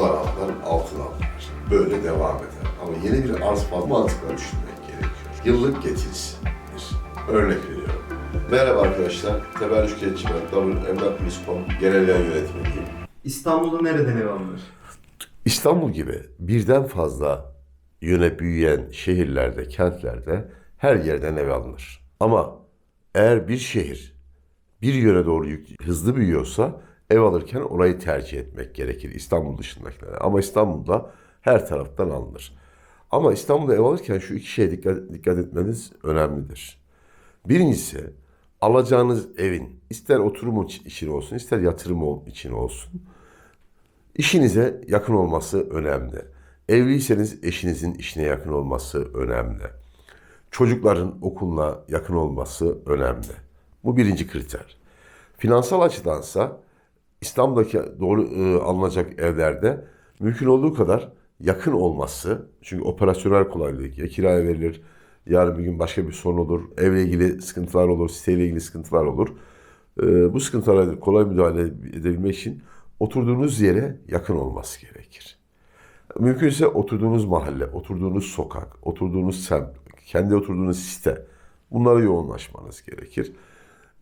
dolar aldılar, altın aldılar. Böyle devam eder. Ama yeni bir arz fazla mantıkla düşünmek gerekiyor. Yıllık getirisidir. Örnek veriyorum. Merhaba arkadaşlar. Temel Şükretçi ben. W Emlak.com Genel Yayın Yönetmeniyim. İstanbul'da nereden ev alınır? İstanbul gibi birden fazla yöne büyüyen şehirlerde, kentlerde her yerden ev alınır. Ama eğer bir şehir bir yöne doğru hızlı büyüyorsa ev alırken orayı tercih etmek gerekir İstanbul dışındakilere. Ama İstanbul'da her taraftan alınır. Ama İstanbul'da ev alırken şu iki şeye dikkat, dikkat etmeniz önemlidir. Birincisi alacağınız evin ister oturum için olsun ister yatırım için olsun İşinize yakın olması önemli. Evliyseniz eşinizin işine yakın olması önemli. Çocukların okuluna yakın olması önemli. Bu birinci kriter. Finansal açıdansa İstanbul'daki doğru e, alınacak evlerde mümkün olduğu kadar yakın olması. Çünkü operasyonel kolaylık ya kiraya verilir, yarın bir gün başka bir sorun olur, evle ilgili sıkıntılar olur, siteyle ilgili sıkıntılar olur. E, bu sıkıntılara kolay müdahale edebilmek için oturduğunuz yere yakın olması gerekir. Mümkünse oturduğunuz mahalle, oturduğunuz sokak, oturduğunuz semt, kendi oturduğunuz site bunlara yoğunlaşmanız gerekir.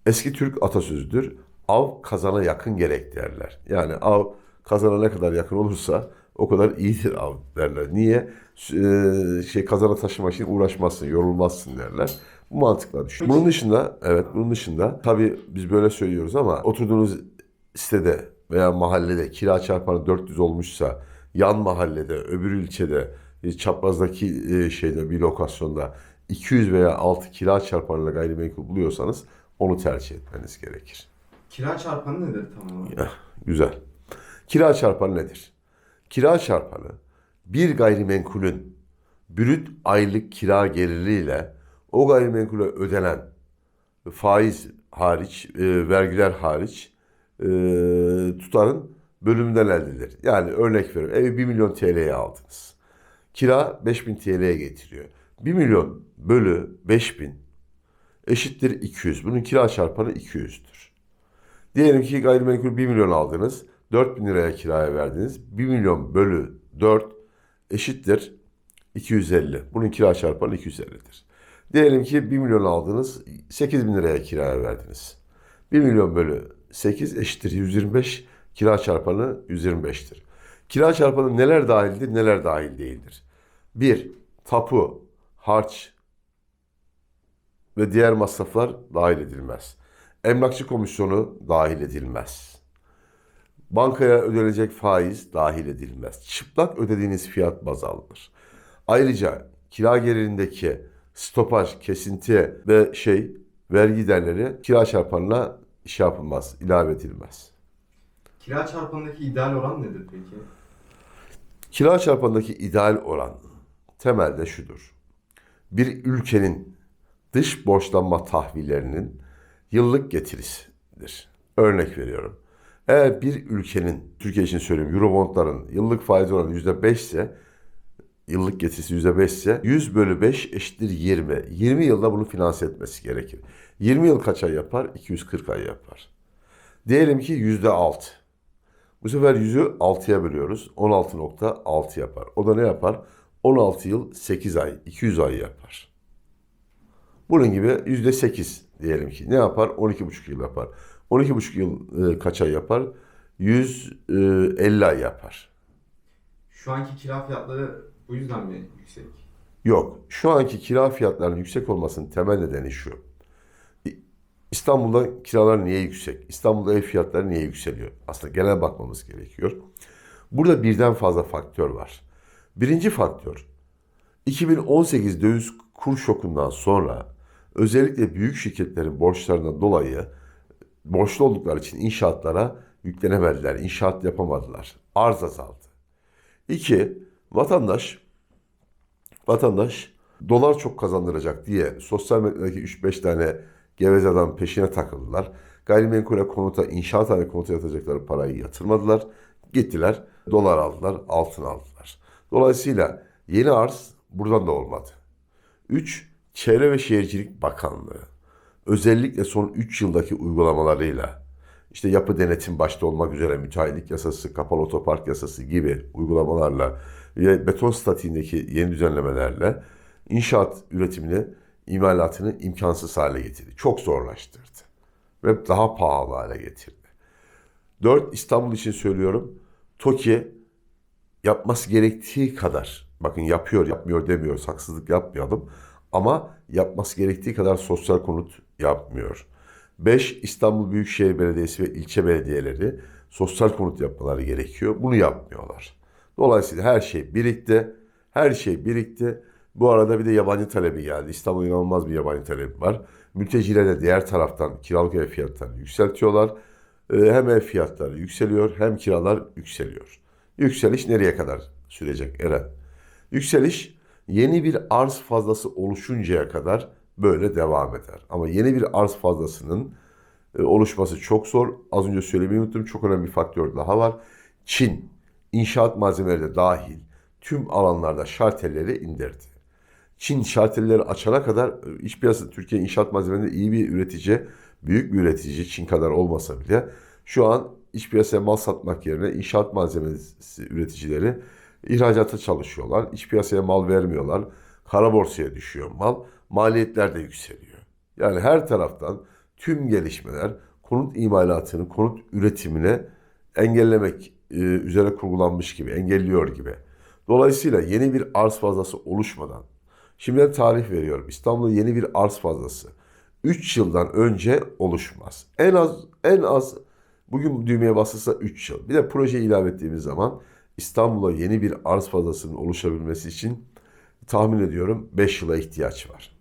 Eski Türk atasözüdür. Av kazana yakın gerek derler. Yani av kazana ne kadar yakın olursa o kadar iyidir av derler. Niye? Ee, şey kazana taşımak için uğraşmazsın, yorulmazsın derler. Bu mantıkla düşün. Bunun dışında, evet bunun dışında tabii biz böyle söylüyoruz ama oturduğunuz sitede veya mahallede kira çarpanı 400 olmuşsa yan mahallede, öbür ilçede, e, çaprazdaki e, şeyde bir lokasyonda 200 veya altı kira çarpanıyla gayrimenkul buluyorsanız onu tercih etmeniz gerekir. Kira çarpanı nedir tam olarak? Güzel. Kira çarpanı nedir? Kira çarpanı bir gayrimenkulün brüt aylık kira geliriyle o gayrimenkule ödenen faiz hariç, e, vergiler hariç e, tutarın bölümünden elde edilir. Yani örnek veriyorum evi 1 milyon TL'ye aldınız. Kira 5000 TL'ye getiriyor. 1 milyon bölü 5000 eşittir 200. Bunun kira çarpanı 200'dür. Diyelim ki gayrimenkul 1 milyon aldınız. 4 bin liraya kiraya verdiniz. 1 milyon bölü 4 eşittir 250. Bunun kira çarpanı 250'dir. Diyelim ki 1 milyon aldınız. 8 bin liraya kiraya verdiniz. 1 milyon bölü 8 eşittir 125. Kira çarpanı 125'tir. Kira çarpanı neler dahildir, neler dahil değildir? 1. Tapu, harç ve diğer masraflar dahil edilmez. Emlakçı komisyonu dahil edilmez. Bankaya ödenecek faiz dahil edilmez. Çıplak ödediğiniz fiyat baz alınır. Ayrıca kira gelirindeki stopaj, kesinti ve şey vergi giderleri kira çarpanına şey yapılmaz, ilave edilmez. Kira çarpanındaki ideal oran nedir peki? Kira çarpanındaki ideal oran temelde şudur. Bir ülkenin dış borçlanma tahvillerinin yıllık getirisidir. Örnek veriyorum. Eğer bir ülkenin, Türkiye için söylüyorum, Eurobondların yıllık faiz oranı %5 ise, yıllık getirisi %5 ise 100 bölü 5 eşittir 20. 20 yılda bunu finanse etmesi gerekir. 20 yıl kaç ay yapar? 240 ay yapar. Diyelim ki %6. Bu sefer 100'ü 6'ya bölüyoruz. 16.6 yapar. O da ne yapar? 16 yıl 8 ay, 200 ay yapar. Bunun gibi %8 diyelim ki. Ne yapar? 12,5 yıl yapar. 12,5 yıl e, kaç ay yapar? 150 ay yapar. Şu anki kira fiyatları bu yüzden mi yüksek? Yok. Şu anki kira fiyatlarının yüksek olmasının temel nedeni şu. İstanbul'da kiralar niye yüksek? İstanbul'da ev fiyatları niye yükseliyor? Aslında genel bakmamız gerekiyor. Burada birden fazla faktör var. Birinci faktör, 2018 döviz kur şokundan sonra özellikle büyük şirketlerin borçlarından dolayı borçlu oldukları için inşaatlara yüklenemediler, inşaat yapamadılar. Arz azaldı. İki, vatandaş vatandaş dolar çok kazandıracak diye sosyal medyadaki 3-5 tane geveze adam peşine takıldılar. Gayrimenkule konuta, inşaathane konuta yatacakları parayı yatırmadılar. Gittiler, dolar aldılar, altın aldılar. Dolayısıyla yeni arz buradan da olmadı. 3. Çevre ve Şehircilik Bakanlığı özellikle son 3 yıldaki uygulamalarıyla işte yapı denetim başta olmak üzere müteahhitlik yasası, kapalı otopark yasası gibi uygulamalarla ve beton statiğindeki yeni düzenlemelerle inşaat üretimini, imalatını imkansız hale getirdi. Çok zorlaştırdı ve daha pahalı hale getirdi. Dört, İstanbul için söylüyorum. TOKİ yapması gerektiği kadar, bakın yapıyor yapmıyor demiyoruz, haksızlık yapmayalım. Ama yapması gerektiği kadar sosyal konut yapmıyor. 5. İstanbul Büyükşehir Belediyesi ve ilçe belediyeleri sosyal konut yapmaları gerekiyor. Bunu yapmıyorlar. Dolayısıyla her şey birikti. Her şey birikti. Bu arada bir de yabancı talebi geldi. İstanbul'un inanılmaz bir yabancı talebi var. Mülteciler de diğer taraftan kiralık ev fiyatlarını yükseltiyorlar. Ee, Hem ev fiyatları yükseliyor hem kiralar yükseliyor. Yükseliş nereye kadar sürecek Eren? Yükseliş yeni bir arz fazlası oluşuncaya kadar böyle devam eder. Ama yeni bir arz fazlasının e, oluşması çok zor. Az önce söylemeyi unuttum. Çok önemli bir faktör daha var. Çin inşaat malzemeleri de dahil tüm alanlarda şartelleri indirdi. Çin şartelleri açana kadar e, iç piyasada Türkiye inşaat malzemelerinde iyi bir üretici, büyük bir üretici Çin kadar olmasa bile şu an iç piyasaya mal satmak yerine inşaat malzemesi üreticileri ihracata çalışıyorlar. İç piyasaya mal vermiyorlar. Kara borsaya düşüyor mal. Maliyetler de yükseliyor. Yani her taraftan tüm gelişmeler konut imalatını, konut üretimine engellemek e, üzere kurgulanmış gibi, engelliyor gibi. Dolayısıyla yeni bir arz fazlası oluşmadan, şimdiden tarih veriyorum. İstanbul'da yeni bir arz fazlası 3 yıldan önce oluşmaz. En az en az bugün düğmeye basılsa 3 yıl. Bir de proje ilave ettiğimiz zaman İstanbul'a yeni bir arz fazlasının oluşabilmesi için tahmin ediyorum 5 yıla ihtiyaç var.